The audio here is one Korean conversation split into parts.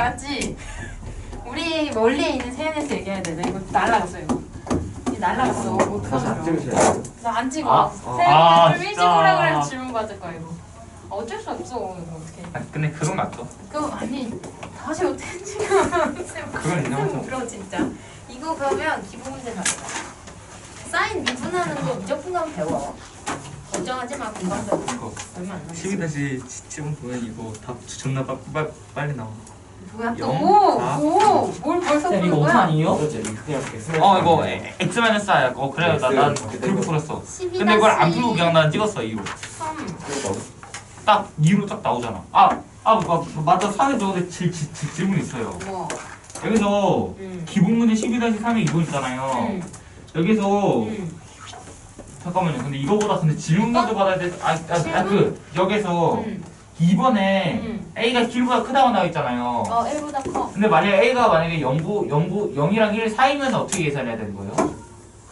알았지? 우리 멀리에 있는 세연에서 얘기해야 돼. 나 이거 날라갔어 이거. 이거 날라갔어. 다시 안 어떡하냐. 찍으셔야 돼요. 나안 찍어. 아, 세연이 아, 좀 일찍 진짜. 오라 그래서 질문 받을 거야 이거. 아, 어쩔 수 없어. 어떻게? 아니, 근데 그건 맞죠? 그럼 아니 다시 어떻게 지금 그건 인정하죠. 들어 진짜. 이거 그러면 기본 문제 가자. 사인 미분하는 거 무조건 가면 배워. 걱정하지 마 금방 배워. 이거 얼마 안 남았어. 12-7번 보면 이거 답 존나 빠, 빠, 빨리 나와 뭐야 또? 영, 오! 사. 오! 뭘 벌써 쌤 푸는 이거 5천 거야? 아니에요? 그렇죠. 이거 그냥 X 어 이거 X 마이너스 I야 어 그래 나, 난 그렇게 풀었어 근데 이걸 안 풀고 그냥 난 찍었어 2로 3 딱 2로 딱 나오잖아 아! 아 마, 맞다 4에 저건데 질, 질, 질, 질문 있어요 뭐 여기서 음. 기본 문제 12-3에 이거 있잖아요 음. 여기서 음. 잠깐만요 근데 이거보다 근데 질문 먼저 받아야 돼 아, 아, 아, 그 여기서 음. 2번에 음. A가 7보다 크다고 나와 있잖아요 어 1보다 커 근데 만약에 A가 만약에 0부, 0부, 0이랑 1 사이면 어떻게 계산해야 되는 거예요?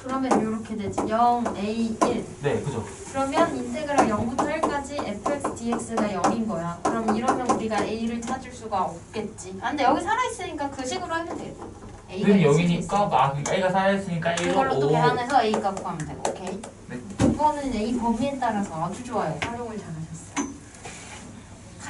그러면 이렇게 되지 0, A, 1 네, 그죠. 그러면 인테그랄 0부터 1까지 fx, dx가 0인 거야 그럼 이러면 우리가 A를 찾을 수가 없겠지 아 근데 여기 살아있으니까 그 식으로 하면 되겠다 A가 얘는 있을 수 0이니까, 있어. 아, 그러니까 A가 살아있으니까 1로 그걸로 또 5. 계산해서 A 값 구하면 되고 오케이 네. 이거는 A 범위에 따라서 아주 좋아요 활용을 할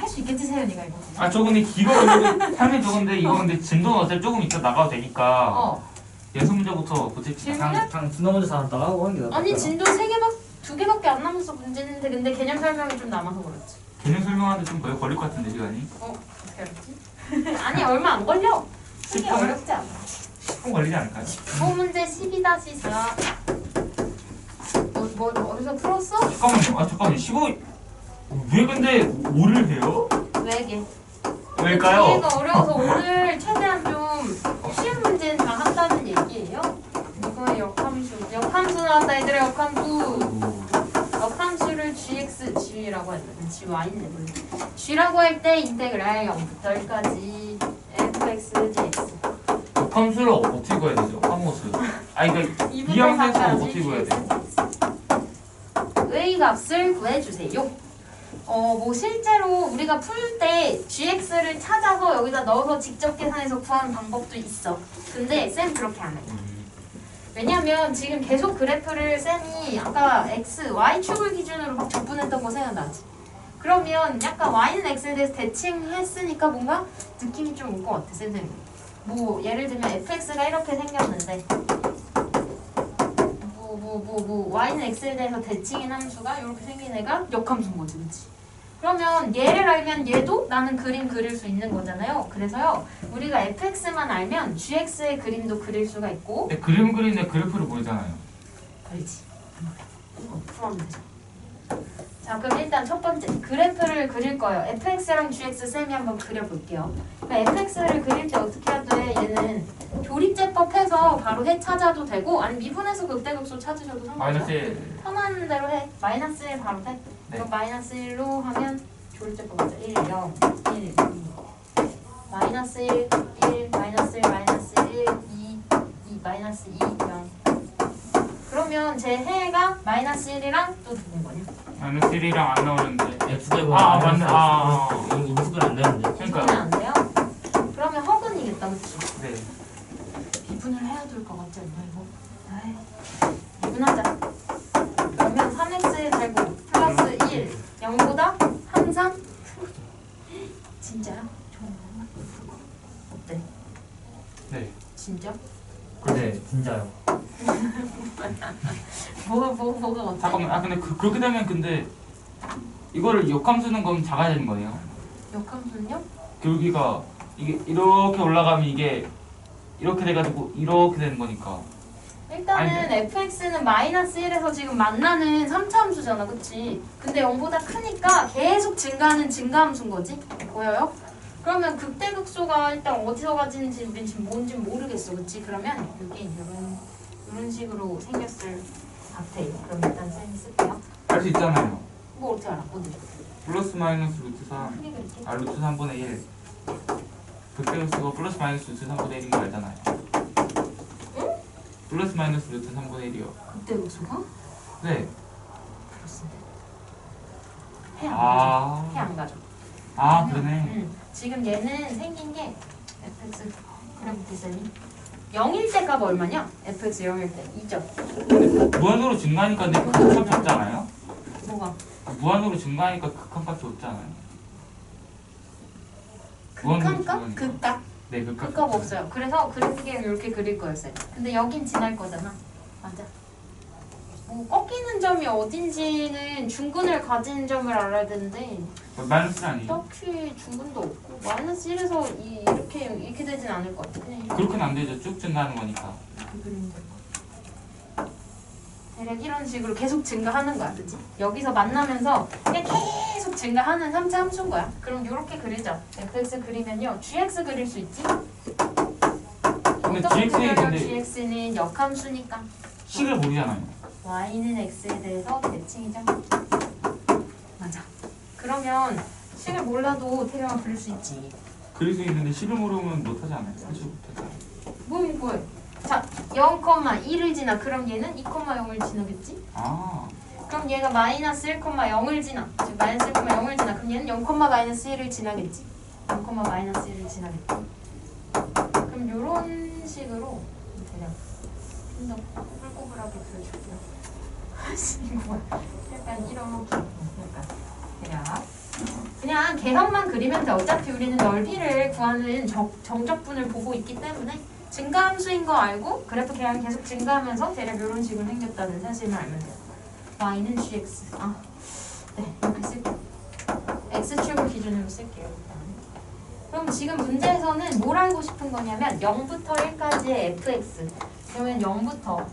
수 있겠지 세연이가 이거 아, 저 근데 근데 삶이 저건데 이거 근데 진도는 어차피 조금 이따 나가도 되니까 어 연습 문제부터 고칩시다. 질문을? 그냥 진도 문제 다 나가고 하는 게 낫다. 아니 진도 세 개밖 두 개밖에 안 남았어 문제인데 근데 개념 설명이 좀 남아서 그렇지. 개념 설명하는데 좀 걸릴 것 같은데 시간이. 어 어떻게 알았지? 아니 얼마 안 걸려. 크게 10분? 어렵지 않아. 10분 걸리지 않을까요? 두 문제 12-4. 뭐, 뭐 어디서 풀었어? 잠깐만요. 아, 잠깐만요. 15. 왜 근데 5를 해요? 왜게? 왜일까요? 뒤에가 어려워서 오늘 최대한 좀 쉬운 문제는 다 한다는 얘기예요. 이거 역함수. 역함수 나왔다 얘들아 역함수. 역함수를 gx, g라고 gy네 물론. g라고 할 때 인테그랄 0부터 1까지 fx, dx. 함수를 어떻게 구해야 되죠? 함수. 아, 그러니까 이 함수에서 4까지 어떻게 구해야 돼요? 의 값을 구해주세요. 어, 뭐 실제로 우리가 풀 때 gx를 찾아서 여기다 넣어서 직접 계산해서 구하는 방법도 있어. 근데 쌤 그렇게 안 해. 왜냐면 지금 계속 그래프를 쌤이 아까 x, y 축을 기준으로 막 적분했던 거 생각나지? 그러면 약간 y는 x에 대해서 대칭했으니까 뭔가 느낌이 좀 올 것 같아, 쌤쌤이. 뭐 예를 들면 fx가 이렇게 생겼는데 뭐 뭐 뭐뭐 y는 x에 대해서 대칭인 함수가 이렇게 생긴 애가 역함수인 거지, 그렇지? 그러면 얘를 알면 얘도 나는 그림 그릴 수 있는 거잖아요. 그래서요 우리가 fx만 알면 gx의 그림도 그릴 수가 있고 근데 그림 그리는데 그래프를 보이잖아요. 그렇지. 어, 풀어면 되죠. 자, 그럼 일단 첫 번째 그래프를 그릴 거예요. fx랑 gx 쌤이 한번 그려볼게요. 그러니까 fx를 그릴 때 어떻게 해야 돼? 얘는 조립제법 해서 바로 해 찾아도 되고 아니 미분해서 극대극소 찾으셔도 마이너스 상관없어요. 1. 편한 대로 해. 마이너스 1 바로 돼. 네. 그럼 마이너스 1로 하면 조립제법 맞아. 1, 0, 1, 2. 마이너스 1, 1, 마이너스 1, 마이너스 1, 2, 2, 마이너스 2, 0. 그러면 제 해가 마이너스 1이랑 또 누군 거냐? 마이너스 1이랑 안 나오는데. X제곱 아, 맞네. 아, 아. 인수분 안 되는데. 그러니까요. 비분은 안 돼요? 그러면 허근이겠다, 그치? 네. 비분을 해야 될 것 같지 않나, 이거? 아이, 비분하자. 그러면 3x 제곱 플러스 1, 0보다 항상 진짜야? 좋아. 어때? 네. 진짜? 네, 진짜요. 뭐가, 뭐가, 뭐가 어때? 잠깐만. 아, 근데 그, 그렇게 되면 근데 이거를 역함수는 그럼 작아야 되는 거예요. 역함수는요? 여기가 이게 이렇게 올라가면 이게 이렇게 돼가지고 이렇게 되는 거니까. 일단은 아니, fx는 마이너스 1에서 지금 만나는 3차 함수잖아, 그치? 근데 0보다 크니까 계속 증가하는 증가함수인 거지? 보여요? 그러면 극대극소가 일단 어디서 가지는지 우린 지금 뭔지 모르겠어, 그치? 그러면 여기 이런, 이런 식으로 생겼을 같아. 그럼 일단 쌤이 쓸게요. 할 수 있잖아요. 뭐 어떻게 알아? 어디? 플러스 마이너스 루트 3. 크게 그릴게. 아 루트 3분의 1. 극대극수가 플러스 마이너스 루트 3분의 1인 거 알잖아요. 응? 플러스 마이너스 루트 3분의 1이요. 극대극소가? 네. 그렇습니다. 해안 가죠. 아. 해안 가죠. 아 그러네. 음, 지금 얘는 생긴 게 fx 그래프트 쌤이 0일 때값 얼마냐? fx 0일 때 2점 무한으로 증가하니까 근데 극한값이 없잖아요. 뭐가? 무한으로 증가하니까 극한 값이 없잖아요. 무한으로 극한값? 증가하니까. 극값? 네 극한. 극값 없어요 그래서 그래프게 이렇게 그릴 거였어요 근데 여긴 지날 거잖아 맞아 뭐 꺾이는 점이 어딘지는 중근을 가진 점을 알아야 되는데 마이너스 아니에요? 딱히 중근도 없고 마이너스 1에서 이, 이렇게 이렇게 되진 않을 것 같아 그냥 이렇게 그렇게는 안 되죠. 쭉 증가하는 거니까. 그리면 될것 같아. 대략 이런 식으로 계속 증가하는 거야, 그치? 여기서 만나면서 그냥 계속 증가하는 3차 함수인 거야. 그럼 이렇게 그리죠. fx 그리면요, gx 그릴 수 있지? 근데 GX 는 그려요? 근데 gx는 역함수니까 식을 모르잖아요. Y는 x에 대해서 대칭이죠. 맞아. 그러면 식을 몰라도 태경을 그릴 수 있지. 그릴 수 있는데 식을 모르면 못하지 않아요. 사실 못하죠. 뭐 뭐해? 자, 0,1을 지나. 그럼 얘는 2,0을 지나겠지? 아 그럼 얘가 마이너스 1,0을 지나. 즉 마이너스 1,0을 지나. 그럼 얘는 0, 마이너스 1을 지나겠지. 0, 마이너스 1을 지나겠지. 그럼 요런 식으로 대략 좀더 아씨 이거 뭐야. 약간 이렇게 약간 대략 그냥 개형만 그리면 돼. 어차피 우리는 넓이를 구하는 정, 정적분을 보고 있기 때문에 증가함수인 거 알고 그래프 개형이 계속 증가하면서 대략 이런 식으로 생겼다는 사실만 알면 돼요. y는 gx. 아, 네 이렇게 쓸게요. x축을 기준으로 쓸게요. 그럼 지금 문제에서는 뭘 알고 싶은 거냐면 0부터 1까지의 fx. 그러면 0부터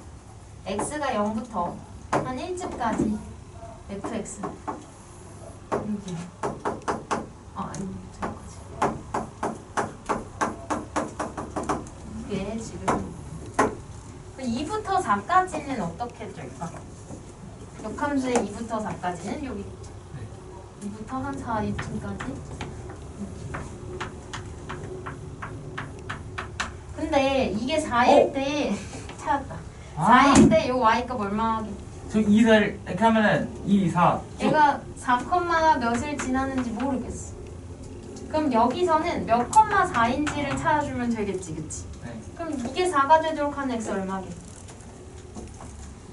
x가 0부터 한 1쯤까지 fx. 여기. 아, 아니, 저기까지. 이게 지금 2부터 4까지는 어떻게 될까? 역함수의 2부터 4까지는 여기 2부터 한 4, 2층까지 근데 이게 4일 어? 때 찾았다 아, 4일 때요 y값 얼마 하게 저 2를 이렇게 하면은 2, 4. 얘가 4, 몇을 지나는지 모르겠어 그럼 여기서는 몇 컴마 4인지를 찾아주면 되겠지 그치? 네. 그럼 이게 4가 되도록 하는 x 얼마게?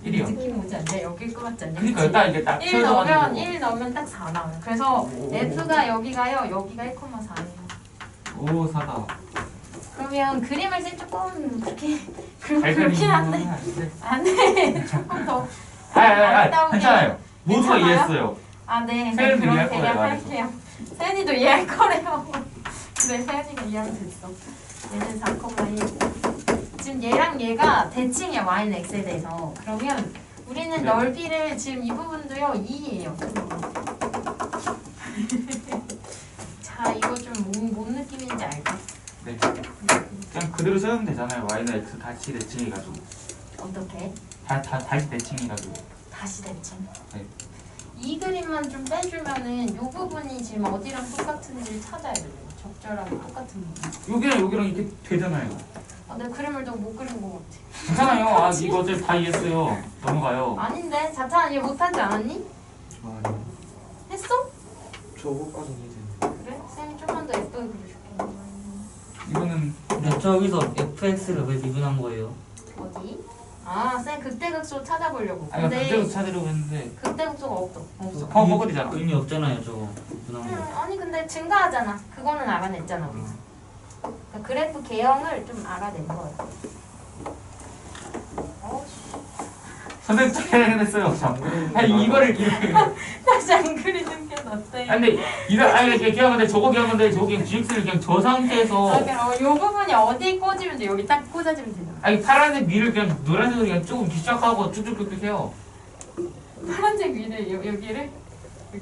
1이요. 느낌 오지 않냐? 여길 것 같지 않냐? 그러니까 딱 이게 딱 1 넣으면 채워져가지고. 1 넣으면 딱 4 나와요. 그래서 f가 여기가요. 여기가 1,4예요. 오, 4다. 그러면 그림을 쓸 조금 그렇게 그, 잘 그렇긴 한데 안돼 조금 더 아, 아, 아, 괜찮아요. 모두가? 이해했어요. 아, 네. 네, 세연이도 그럼 이해할 대략 거예요, 할게요. 세연이도 이해할 거래요. 그래, 세연이가 이해하면 됐어. 얘는 4,1. 지금 얘랑 얘가 대칭이야, y는 x에 대해서. 그러면 우리는 네. 넓이를 지금 이 부분도요, 2예요. 자, 이거 좀 뭔 느낌인지 알까? 네. 그냥 그대로 써면 되잖아요. y는 x 다시 대칭해가지고. 어떻게? 다, 다, 다시 대칭해가지고. 다시 대칭. 네. 이 그림만 좀 빼주면은 이 부분이 지금 어디랑 똑같은지 찾아야 돼요. 적절하게 똑같은 부분. 여기랑 여기랑 이렇게 되잖아요. 아, 내 그림을 너무 못 그린 것 같아. 괜찮아요. 아, 이거 어차피 다 이해했어요. 넘어가요. 아닌데 자찬 이해 못하지 않았니? 아니 했어? 저거까지 이해되네 그래? 쌤이 좀만 더. 이거는 저기서 fx를 왜 미분한 거예요? 어디? 아, 쌤 극대극소 찾아보려고. 아니 근데 그때도 찾으려고 했는데 극대극소가 없어. 없어. 어, 먹거리잖아. 의미 없잖아요 저거 미분한 음, 거 아니 근데 증가하잖아. 그거는 알아냈잖아 우리. 그러니까 그래프 개형을 좀 알아낸 거예요. 어씨. 선생님 잘해냈어요. 아니 이거를 이렇게. 다시 안 그리는 게 낫대. 아니 근데 이거 아니 이렇게 기억하는데 저거 기억하는데 저거 그냥 GX를 그냥 저 상태에서 아, 어, 요 부분이 어디에 꽂으면 돼? 여기 딱 꽂아주면 되잖아. 아니 파란색 위를 그냥 노란색으로 그냥 조금 뒤짝하고 쭉쭉쭉쭉 해요. 파란색 위를 여, 여기를?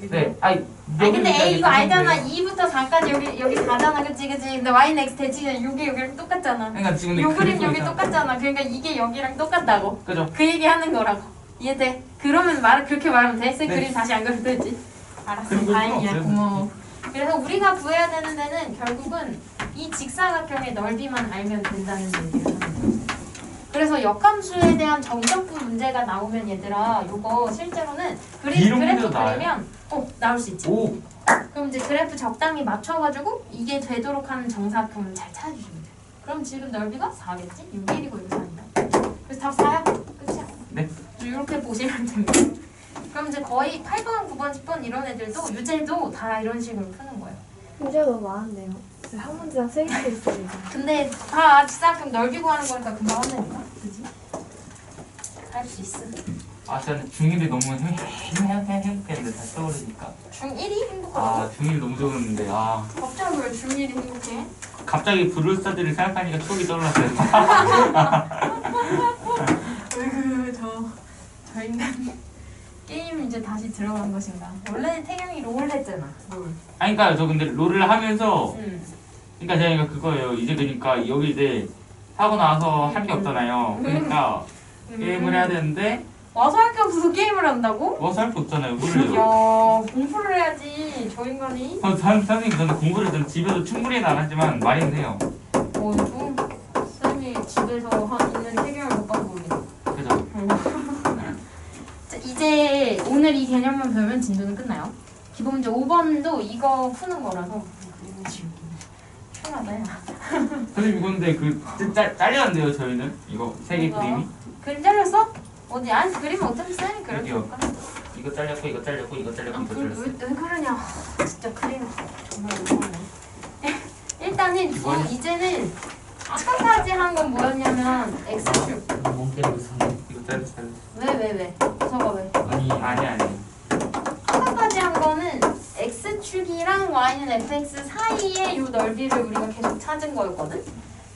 네. 아니 아니 근데 A 이거 알잖아. 이렇게 2부터 4까지 여기 여기 4잖아. 그치 그치. 근데 Y는 X 대칭이야. 여기 여기랑 똑같잖아. 그러니까 지금 요 그림 여기. 똑같잖아. 그러니까 이게 여기랑 똑같다고. 그죠? 그 얘기 하는 거라고. 이해돼? 그러면 말 그렇게 말하면 돼? 쌤 네. 그림 다시 안 그려도 되지? 알았어. 다행이야. 고마워. 그래서 우리가 구해야 되는 데는 결국은 이 직사각형의 넓이만 알면 된다는 거예요. 그래서 역함수에 대한 정적분 문제가 나오면 얘들아 요거 실제로는 이런 그래프 문제도 나와요? 그리면 어 나올 수 있지. 오 그럼 이제 그래프 적당히 맞춰가지고 이게 되도록 하는 정사각형을 잘 찾아주시면 돼요. 그럼 지금 넓이가 4겠지? 6, 1이고 여기 4입니다. 그래서 답 4야. 끝이야. 네. 이렇게 보시면 됩니다. 그럼 이제 거의 8번, 9번, 10번 이런 애들도 유제도 다 이런 식으로 푸는 거예요. 너무 많은데요. 한 문제당 세 개도 있어요. 근데 다 직사각형 넓이 구하는 거니까 금방 한다니까. 그지? 할 수 있어. 아 저는 중1이 너무 행- 행복했는데 다시 떠오르니까 중1이 행복하다고? 아 중1 너무 좋았는데 아 갑자기 왜 중1이 행복해? 갑자기 브루스타들을 생각하니까 추억이 떠올랐어요 으그 저, 저 인간 게임 이제 다시 들어간 것인가? 원래 태경이 롤 했잖아. 롤. 아니 그니까 저 근데 롤을 하면서 응. 그러니까 제가 그거예요 이제 그러니까 여기 이제 하고 나서 할 게 없잖아요 그러니까 게임을 해야 되는데 와서 할 게 없어서 게임을 한다고? 와서 할 게 없잖아요 야 뭘요 공부를 해야지 저 인간이. 어, 선- 선생님 저는 공부를 좀 집에서 충분히는 안 하지만 많이는 해요 어, 좀 쌤이 집에서 한 있는 태경을 못 봐서 모르겠어. 그죠? 자, 이제 오늘 이 개념만 배우면 진도는 끝나요. 기본 문제 5번도 이거 푸는 거라서 그리고 지우 기. 편하다 야. 선생님 이거 근데 그 진짜 잘렸는데요 저희는 이거 세개 뭐가? 그림이 그림 잘렸어? 어디 안 그림 어차피 쌤이 그려줄까? 이거 잘렸고 이거 잘렸고 이거 아, 잘렸고 이거 그, 잘렸어 왜, 왜 그러냐? 진짜 그림 정말 무섭네. 일단은 두, 이거는- 이제는 아까까지 한 건 뭐였냐면 x축. 멍 때리고 있었네. 이거 잘렸어 잘렸어 왜왜 왜? 아니 아니 아니 축이랑 y는 fx 사이의 요 넓이를 우리가 계속 찾은 거였거든.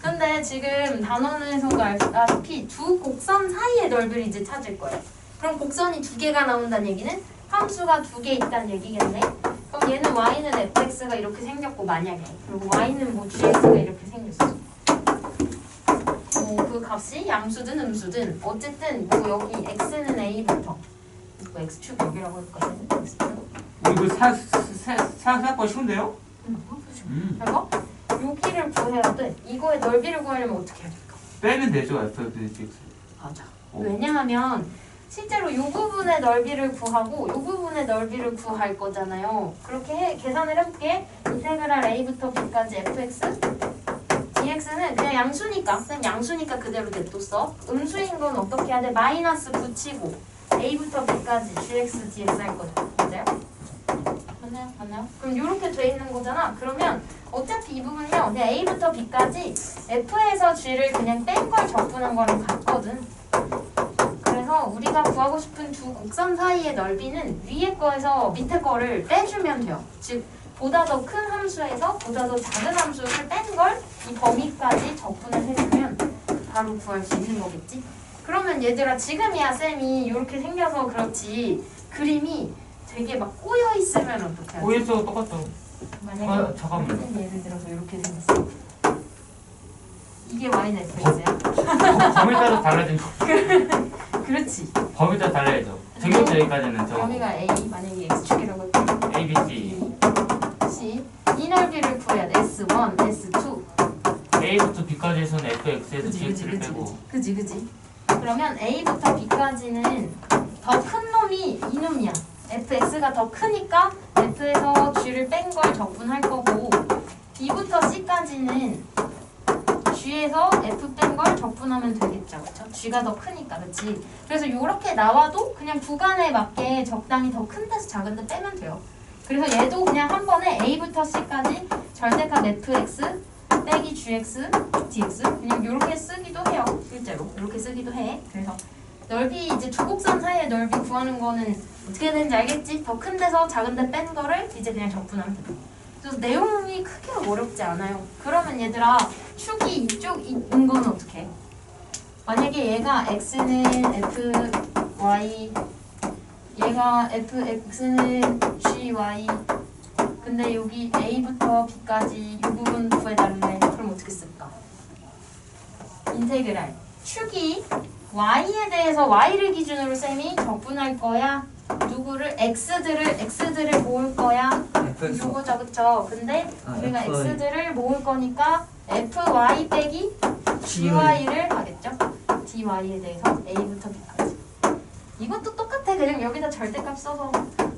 근데 지금 단원에서도 알다시피 두 곡선 사이의 넓이를 이제 찾을 거예요. 그럼 곡선이 두 개가 나온다는 얘기는 함수가 두 개 있다는 얘기겠네. 그럼 얘는 y는 fx가 이렇게 생겼고 만약에 그리고 y는 뭐 gx가 이렇게 생겼어. 뭐 그 값이 양수든 음수든 어쨌든 뭐 여기 x는 a부터 뭐 x축 여기라고 할 거거든. x축. 이거 사, 사, 사, 생각보다 쉬운데요? 음. 여기를 구해야 돼. 이거의 넓이를 구하려면 어떻게 해야 될까? 빼면 되죠 FFX 맞아. 오. 왜냐하면 실제로 이 부분의 넓이를 구하고 이 부분의 넓이를 구할 거잖아요. 그렇게 해, 계산을 해볼게. 인테그랄 a부터 b까지 fx dx는 그냥 양수니까 쌤 양수니까 그대로 냅뒀어. 음수인 건 어떻게 해야 돼? 마이너스 붙이고 a부터 b까지 gx dx 할 거죠. 맞아요? 맞나요? 맞나요? 그럼 이렇게 돼 있는 거잖아. 그러면 어차피 이 부분요 그냥 a부터 b까지 f에서 g를 그냥 뺀 걸 적분한 거랑 같거든. 그래서 우리가 구하고 싶은 두 곡선 사이의 넓이는 위에 거에서 밑에 거를 빼주면 돼요. 즉 보다 더 큰 함수에서 보다 더 작은 함수를 뺀 걸 이 범위까지 적분을 해주면 바로 구할 수 있는 거겠지? 그러면 얘들아 지금이야 쌤이 이렇게 생겨서 그렇지 그림이 되게 막 꼬여 있으면 어떡해? OS가 똑같죠 만약에 아, 잠깐만요. 예를 들어서 이렇게 생겼어. 이게 y는 fx야? 범위 따라 달라진 거 그렇지. 범위 따라 달라야죠 저기부터 여기까지는 저 범위가 a 만약에 x축이라고 했고 A, B, C C 이 넓이를 구해야 돼. S1, S2. A부터 B까지 해서는 그지 그지 GX를 그지 빼고 그지 그지. 그러면 A부터 B까지는 더 큰 놈이 이 놈이야. fx가 더 크니까 f에서 g를 뺀 걸 적분할 거고 b부터 c까지는 g에서 f 뺀 걸 적분하면 되겠죠. 그렇죠? g가 더 크니까 그렇지. 그래서 이렇게 나와도 그냥 구간에 맞게 적당히 더 큰 데서 작은 데 빼면 돼요. 그래서 얘도 그냥 한 번에 a부터 c까지 절대값 fx 빼기 gx dx 그냥 이렇게 쓰기도 해요. 실제로 이렇게 쓰기도 해. 그래서 넓이 이제 두 곡선 사이의 넓이 구하는 거는 어떻게 되는지 알겠지? 더 큰 데서 작은 데 뺀 거를 이제 그냥 적분하면 돼. 그래서 내용이 크게 어렵지 않아요. 그러면 얘들아 축이 이쪽인 건 어떻게 해? 만약에 얘가 x는 f y 얘가 fx는 gy 근데 여기 a부터 b까지 이 부분 구해달래. 그럼 어떻게 쓸까? 인테그랄 축이 y에 대해서 y를 기준으로 쌤이 적분할 거야. 누구를 x들을 x들을 모을 거야. 요거죠, 그쵸? 근데 아, 우리가 FY. x들을 모을 거니까 fy 빼기 gy를 하겠죠? dy에 대해서 a부터 b까지. 이것도 똑같아. 그냥 여기다 절대값 써서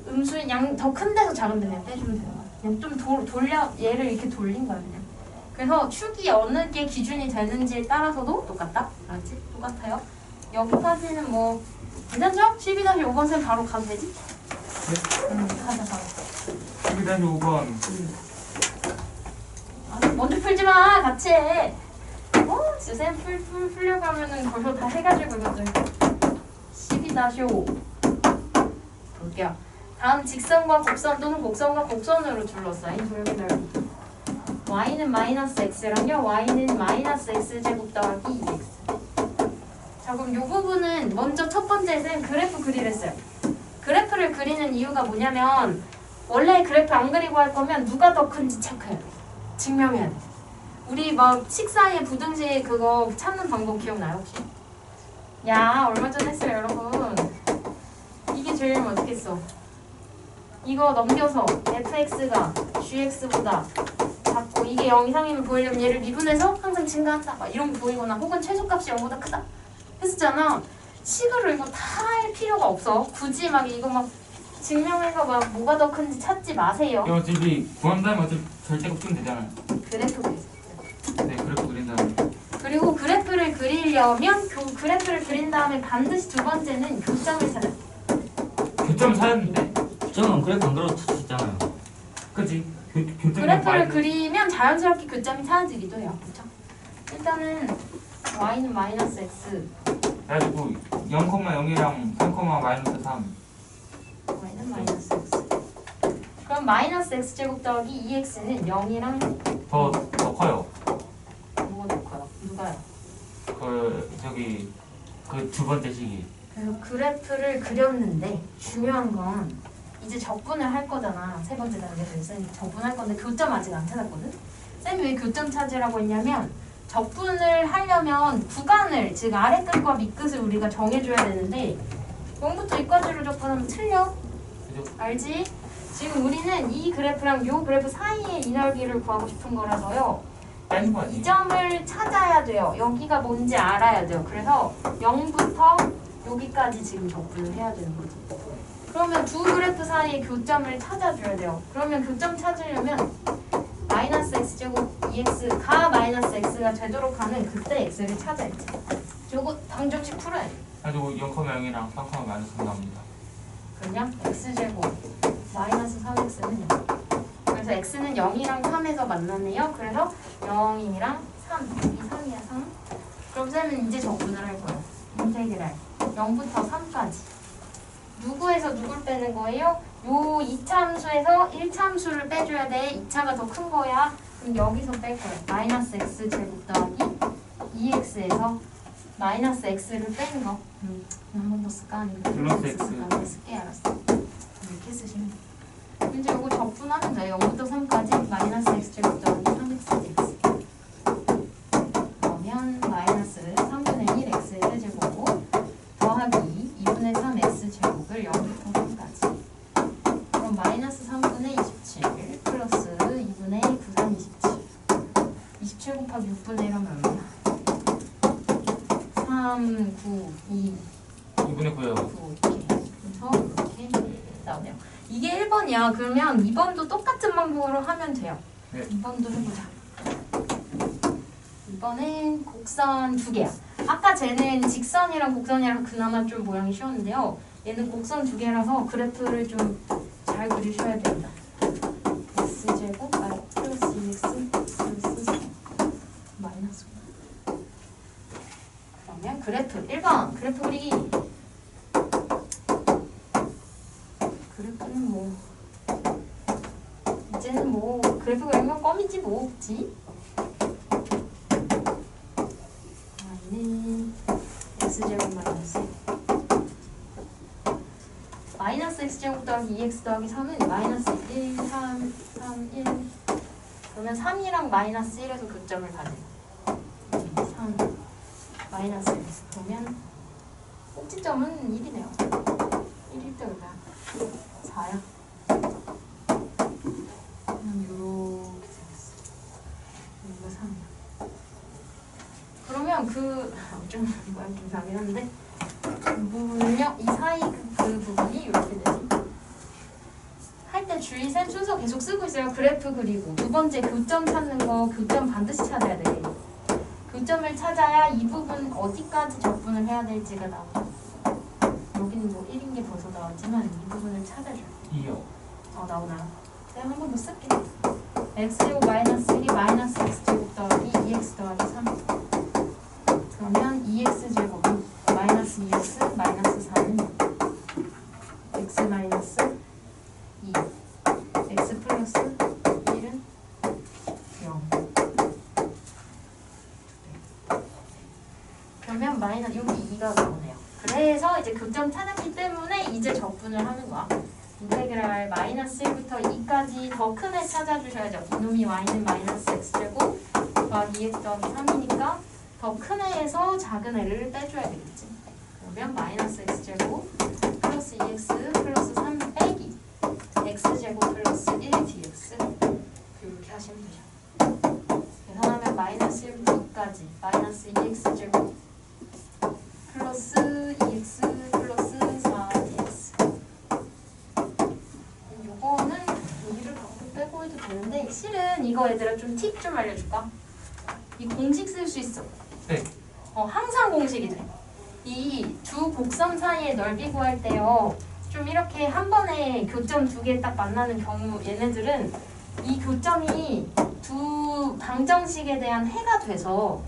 음수인 양 더 큰 데서 작은 데 그냥 빼주면 돼요. 그냥 좀 도, 돌려 얘를 이렇게 돌린 거야 그냥. 그래서 축이 어느 게 기준이 되는지에 따라서도 똑같다. 알았지? 똑같아요. 여기까지는 뭐 괜찮죠? 12-5번 쌤 바로 가도 되지? 응, 가자 가자. 12-5번 아, 먼저 풀지 마 같이 해. 어, 진짜 쌤 풀, 풀, 풀려고 하면은 벌써 다 해가지고 이것들 12-5 볼게요 다음 직선과 곡선 또는 곡선과 곡선으로 둘러싸인 돌기 넓이 y는 마이너스 x랑요 y는 마이너스 x 제곱 더하기 2x 자 그럼 요 부분은 먼저 첫 번째 쌤 그래프 그리랬어요 그래프를 그리는 이유가 뭐냐면 원래 그래프 안 그리고 할 거면 누가 더 큰지 체크해야 돼 증명해야 돼. 우리 막 식사에 부등식 그거 찾는 방법 기억나요 혹시? 야 얼마 전에 했어요 여러분. 이게 제일 어떻겠어? 이거 넘겨서 fx가 gx보다 작고 이게 0 이상이면 보이려면 얘를 미분해서 항상 증가한다 막 이런 거 보이거나 혹은 최소값이 0보다 크다 했었잖아. 식으로 이거 다 할 필요가 없어. 굳이 막 이거 막 증명해서 막 뭐가 더 큰지 찾지 마세요. 이거 어차피 구한 다음에 어차피 절대값 쓰면 되잖아요 그래프 그리세요. 네 그래프 그린 다음에 그리고 그래프를 그리려면 교, 그래프를 그린 다음에 반드시 두 번째는 교점을 찾아야 돼. 교점 찾았는데 저는 그래프 안 그려도 찾수 있잖아요. 그치 교, 교점 그래프를 그리면 자연스럽게 교점이 찾아지기도 해요. 그렇죠? 일단은 y는 마이너스 x, 그래가지고 0,0이랑 3, 마이너스 3 y는 마이너스 x. 그럼 마이너스 x 제곱 더하기 2x는 0이랑 더, 더 커요 뭐가 더 커요? 누가요? 그 저기 그 두 번째 시기 그래서 그래프를 그렸는데 중요한 건 이제 적분을 할 거잖아. 세 번째 단계에서 쌤 적분할 건데 교점 아직 안 찾았거든. 쌤이 왜 교점 찾으라고 했냐면 적분을 하려면 구간을 즉 아래 끝과 밑 끝을 우리가 정해줘야 되는데 0부터 2까지로 적분하면 틀려. 그죠? 알지? 지금 우리는 이 그래프랑 이 그래프 사이의 이 넓이를 구하고 싶은 거라서요. 이? 점을 찾아야 돼요. 여기가 뭔지 알아야 돼요. 그래서 0부터 여기까지 지금 적분을 해야 되는 거죠. 그러면 두 그래프 사이의 교점을 찾아줘야 돼요. 그러면 교점 찾으려면 마이너스 x제곱 2x가 마이너스 x가 되도록 하는 그때 x를 찾아야지. 요거 방정식 풀어야 돼. 그래가지고 0,0이랑 3, 마이너스 3 나옵니다 그냥 x제곱 마이너스 3x는 0. 그래서 x는 0이랑 3에서 만나네요. 그래서 0이랑 3, 이 3이야 3. 그럼 쌤은 이제 적분을 할 거예요. 인테그랄 0부터 3까지. 누구에서 누굴 빼는 거예요? 요 2차함수에서 1차함수를 빼줘야 돼. 2차가 더 큰 거야. 그럼 여기서 뺄 거예요. 마이너스 x 제곱 더하기 2x에서 마이너스 x를 빼는 거. 음, 한번 더 쓸까? 아니면 플러스 x. 쓸까? 쓸게 알았어. 이렇게 쓰시면 돼요. 이제 이거 적분하면 돼요. 0부터 3까지 마이너스 x 제곱 더하기 3x x. 그러면 마이너스 3분의 1 x의 세제곱 더하기 2분의 3 제곱을 0부터 3까지. 그럼 마이너스 3분의 27 플러스 2분의 9산 27. 27 곱하기 6분의 1 하면 얼마야? 3, 9, 2, 2분의 9요 이렇게 그래서 이렇게 나오네요. 이게 1번이야. 그러면 2번도 똑같은 방법으로 하면 돼요. 네. 2번도 해보자. 2번은 곡선 두 개야. 아까 쟤는 직선이랑 곡선이랑 그나마 좀 모양이 쉬웠는데요. 얘는 곡선 두 개라서 그래프를 좀 잘 그리셔야 됩니다. x제곱 y 플러스 2x 플러스 4 마이너스 5 그러면 그래프 1번 그래프 그리기 그래프는 뭐 이제는 뭐 그래프 그리면 껌이지 뭐 그치? y는 x제곱 마이너스 마이너스 x제곱 더하기 2x 더하기 3은 마이너스 1, 3, 3, 1 그러면 3이랑 마이너스 1에서 교점을 가져요. 3 마이너스 1 그러면 꼭지점은 1이네요. 1일 때 얼마야? 4야 그럼 요렇게 생겼어 이거 3이야. 그러면 그, 좀 모양 좀 이상하긴 한데 이 부분은요 이 사이 그, 그 부분이 이렇게 되지 주의 쌤 순서 계속 쓰고 있어요. 그래프 그리고 두 번째 교점 찾는 거 교점 반드시 찾아야 돼. 교점을 찾아야 이 부분 어디까지 적분을 해야 될지가 나와. 여기는 뭐 1인 게 벌써 나왔지만 이 부분을 찾아줘요. 이요. 어 나오나? 쌤한번더 쓸게. x제곱 마이너스 1이 마이너스 x제곱 더하기 2x 더하기 3 그러면 2x제곱은 마이너스 2x 마이너스 1씨부터 2까지 더 큰 애 찾아주셔야죠. 이놈이 y는 마이너스 x제곱 더하기 2x 더하기 3이니까 더 큰 애에서 작은 애를 빼줘야 되겠지. 그러면 마이너스 x제곱 플러스 e 2x 알려줄까? 이 공식 쓸 수 있어. 네. 어 항상 공식이 돼. 이 두 곡선 사이의 넓이 구할 때요. 좀 이렇게 한 번에 교점 두 개 딱 만나는 경우 얘네들은 이 교점이 두 방정식에 대한 해가 돼서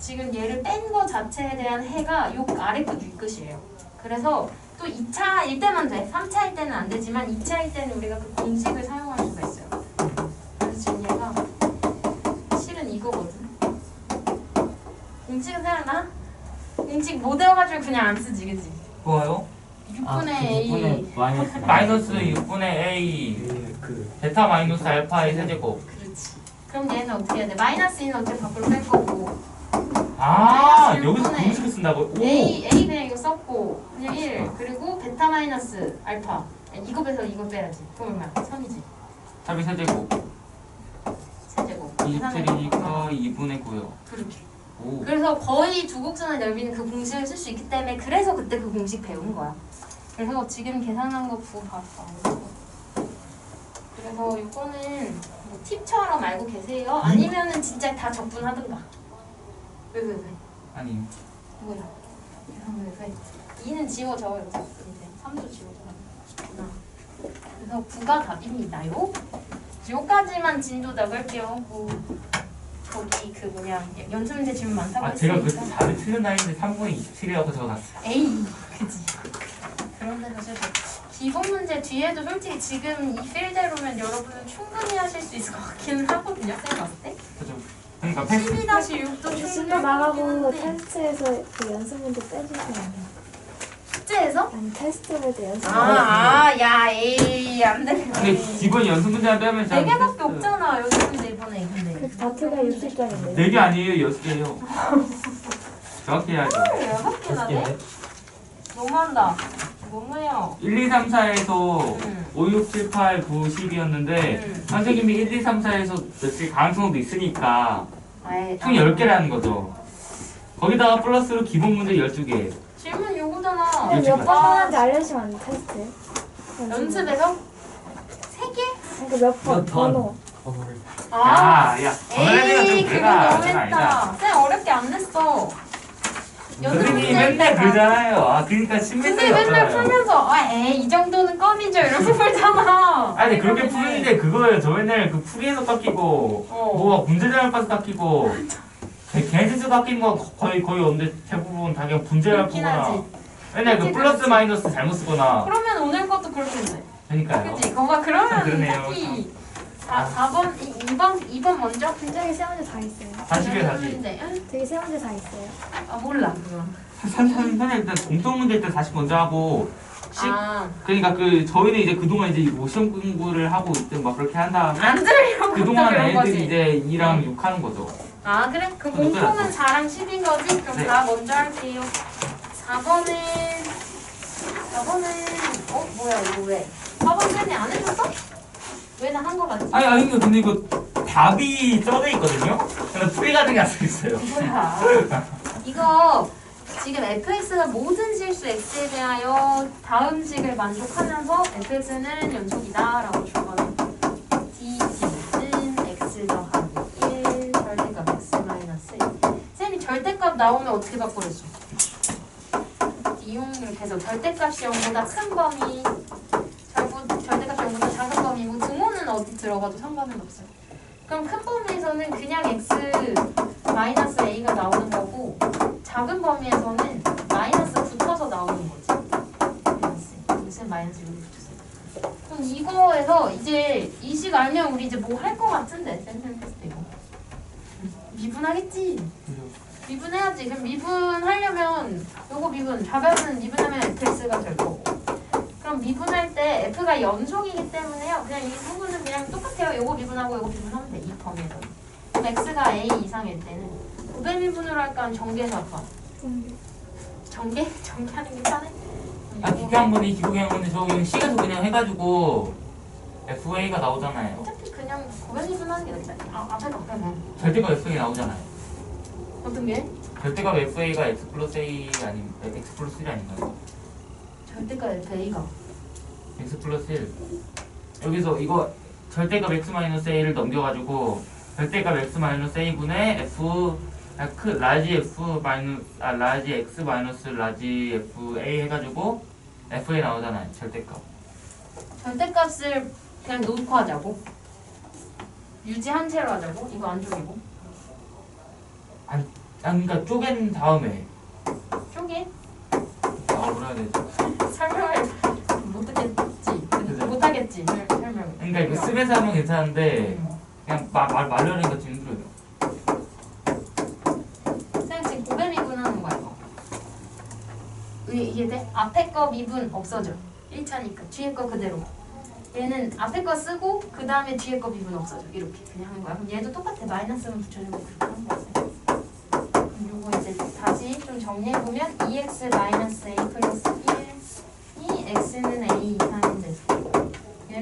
지금 얘를 뺀 거 자체에 대한 해가 요 아래 끝 위 끝이에요. 그래서 또 2차일 때만 돼. 3차일 때는 안 되지만 2차일 때는 우리가 그 공식을 사용할 수가 있어요. 그래서 지금 얘가 실은 이거거든. 공식은 생각나? 공식 못 외워가지고 그냥 안 쓰지, 그지? 뭐요? 6분의 아, A. 6분의 마이너스 마이너스 6분의 A 예, 그 베타 마이너스 알파의 세제곱. 그렇지. 그럼 얘는 어떻게 해야 돼? 마이너스 2는 어차피 밖으로 뺄 거고. 아 마이너스 여기서 6분의 공식을 쓴다고? 오. A, A 그냥 이거 썼고, 그냥 1. 그리고 베타 마이너스 알파. 아니, 이거 빼서 이거 빼야지. 그럼 얼마야? 3이지. 답이 세제곱. 세제곱. 27이니까 2분의 9요. 그렇게. 오. 그래서 거의 두 곡선의 넓이는 그 공식을 쓸 수 있기 때문에 그래서 그때 그 공식 배운 거야. 그래서 지금 계산한 거 부호 봤어. 그래서 이거는 뭐 팁처럼 알고 계세요? 아니면은 진짜 다 적분하든가. 왜 왜 왜? 아니 이거야. 계산 왜 왜? 2는 지워져 이제 3도 지워져. 그래서 9가 답입니다요. 요까지만 진도 적을게요. 뭐 거기 그 뭐냐 연습 문제 질문 많다고 아 제가 그 했으니까. 틀린 나이인데 3분의 27이라고 적어놨어요. 에이, 그지. 그런 데서 좀 기본 문제 뒤에도 솔직히 지금 이 필대로면 여러분은 충분히 하실 수 있을 것 같기는 하거든요. 쌤 봤을 때. 그죠? 그러니까 패스 12-6도 신고 충분히 나가고 하긴 한데 테스트에서 그 연습 문제 안 돼요. 숙제에서? 아니 테스트할 때 연습 아, 아, 야, 에이, 안 돼. 근데 기본 연습 문제만 빼면 네 개밖에 없잖아. 여기 근데 이번에 근데. 그 다트가 60장인데. 4개 아니에요 6개예요. 정확히 해야죠. 여섯 개나 돼? 너무한다. 너무해요. 1, 2, 3, 4에서 응. 5, 6, 7, 8, 9, 10이었는데 응. 선생님이 1, 2, 3, 4에서 며칠 가능성도 있으니까 아이, 총 10개라는 거죠. 거기다가 플러스로 기본 문제 12개. 질문 요거잖아. 어, 일찍 몇번 하는지 알려주시면 안 돼, 테스트. 연습에서 세 개? 그러니까 몇 번, 몇 번? 번호. 번호를 아, 야, 야, 전화해가 에이, 좀 그거 내가 너무했다. 아니다. 쌤 어렵게 안 냈어. 선생님이 문제 맨날 다- 그러잖아요. 아, 그러니까 근데 맨날 없잖아요. 풀면서 아, 에이, 이 정도는 껌이죠. 이러면서 풀잖아. 아니 그렇게. 푸는데 그거예요. 저 맨날 그 풀이에서 깎이고 어. 뭐가 문제 잘 봐서 깎이고 개체수 깎이는 건 거의 거의 없는데 대부분 다 그냥 분재를 그렇긴 푸거나 하지. 맨날 그 플러스. 마이너스 잘못 쓰거나 그러면 오늘 것도 그렇겠네. 그러니까요. 그치? 거가 그러면 그러네요. 특히 4, 4번, 2번, 2번 먼저? 굉장히 세 문제 다 있어요. 다시게 다시. 문제. 응? 되게 세 문제 다 있어요. 아, 몰라. 그건. 선생님 선생님 일단 공통 문제 일단 다시 먼저 하고 식 아, 그러니까 그 저희는 이제 그동안 이제 뭐 시험 공부를 하고 있든 막 그렇게 한 다음에 안 들으려고 그동안 그런 애들이 거지. 이제 2랑 6 하는 거죠. 아 그래? 그 그거 공통은 빼놨어. 4랑 10인 거지? 그럼 네. 4 먼저 할게요 4번은 4번은 어? 뭐야 이거 왜? 4번 쌤이 안 해줬어? 왜나 한 거 같지? 아니 아니 근데 이거 답이 써져 있거든요. 근데 풀 같은 게안 써 있어요. 뭐야? 이거 지금 fx가 모든 실수 x에 대하여 다음 식을 만족하면서 fx는 연속이다라고 주거든. dg는 x 더하기 1 절대값 x 마이너스 1. 쌤이 절대값 나오면 어떻게 바꾸려죠? 이용 이렇게 절대값이 0보다 큰 범위 절대값이 0보다 작은 범위 뭐 어디 들어가도 상관은 없어요. 그럼 큰 범위에서는 그냥 x 마이너스 a가 나오는 거고 작은 범위에서는 마이너스 붙어서 나오는 거지. 마이너스 무슨 마이너스 여기 붙었어요. 그럼 이거에서 이제 이 식 알면 우리 이제 뭐 할 거 같은데 쌤쌤 테스트 이거 미분하겠지. 미분해야지. 그럼 미분하려면 요거 미분 좌변은 미분하면 fx가 될 거고. 그럼 미분할 때 f가 연속이기 때문에요. 그냥 이 부분은 그냥 똑같아요. 요거 미분하고 요거 미분하면 돼. 이 범위에서. x가 a 이상일 때는 고배 미분으로 할까 아니면 정계에서 할까? 정계? 정계하는 게 편해? 아 기교한 분이 기교한 분이 저기 C에서 그냥 해가지고 FA가 나오잖아요. 어차피 그냥 고배 미분 하는 게 낫지. 아, 앞에 바꾸면 절대값 FA 나오잖아요. 어떤 게? 절대값 FA가 X 플러스 A 아니 X 플러스 1 아닌가요? 절대가 a가 X 플러스 1 여기서 이거 절대값 X 마이너스 A를 넘겨가지고 절대값 X 마이너스 A분의 F 아, 크 라지 F 마이너스 아 라지 X 마이너스 라지 F A 해가지고 FA 나오잖아요 절대값 절대값을 그냥 놓고 하자고. 유지한 채로 하자고. 이거 안 쪼개고. 아 그러니까 쪼갠 다음에 쪼개? 아 뭐라 해야 되지? 설명을 못하겠지. 그죠? 못하겠지. 설- 그러니까 이거 쓰면서 하면 괜찮은데 그냥 말, 말 말려니까 좀 힘들어요 선생님 지금 고배 미분하는 거야 이거. 이게, 이게 돼? 앞에 거 미분 없어져. 1차니까 뒤에 거 그대로. 얘는 앞에 거 쓰고 그 다음에 뒤에 거 미분 없어져. 이렇게 그냥 하는 거야. 그럼 얘도 똑같아. 마이너스만 붙여주고 그렇게 하는 거지. 그럼 요거 이제 다시 좀 정리해 보면 2x 마이너스 a 플러스 1. 이 x는 a 이상인데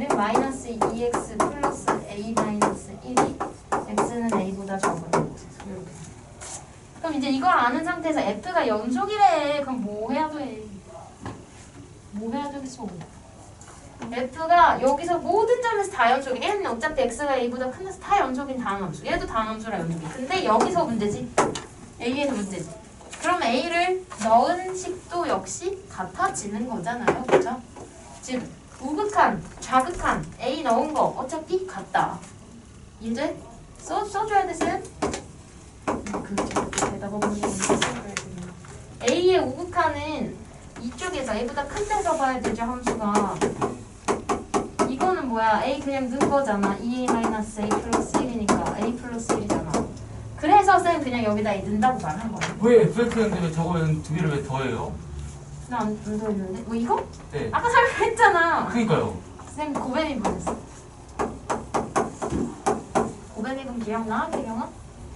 얘는 마이너스 2x 플러스 a 마이너스 1이 x는 a보다 적은 이렇게. 그럼 이제 이걸 아는 상태에서 f가 연속이래. 그럼 뭐 해야 돼? 뭐 해야 되겠어? f가 여기서 모든 점에서 다 연속이. 얘는 어차피 x가 a보다 큰데서 다 연속인 다함수. 얘도 다함수라 연속이. 근데 여기서 문제지. a에서 문제지. 그럼 a를 넣은 식도 역시 같아지는 거잖아요. 그죠? 즉 우극한, 좌극한 a 넣은 거 어차피 같다. 이제 써, 써줘야 되세요? 그 대답 없는 거 써줘야 되나? a의 우극한은 이쪽에서 a보다 큰 데서 봐야 되죠 함수가. 이거는 뭐야? a 그냥 넣은 거잖아. 2a 마이너스 a 플러스 1이니까 a 플러스 1이잖아. 그래서 쌤 그냥 여기다 넣는다고 말한 거야. 왜 FX였는데 왜 저거는 두 개를 왜 더해요? 나안 넣었는데? 뭐 이거? 네 아까 설명했잖아. 그니까요 쌤 고배미 보냈어. 고배미 분 기억나? 배경아?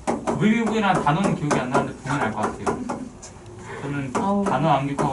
고비비부이라는 단어는 기억이 안 나는데 보면 알것 같아요 저는 아우. 단어 암기하고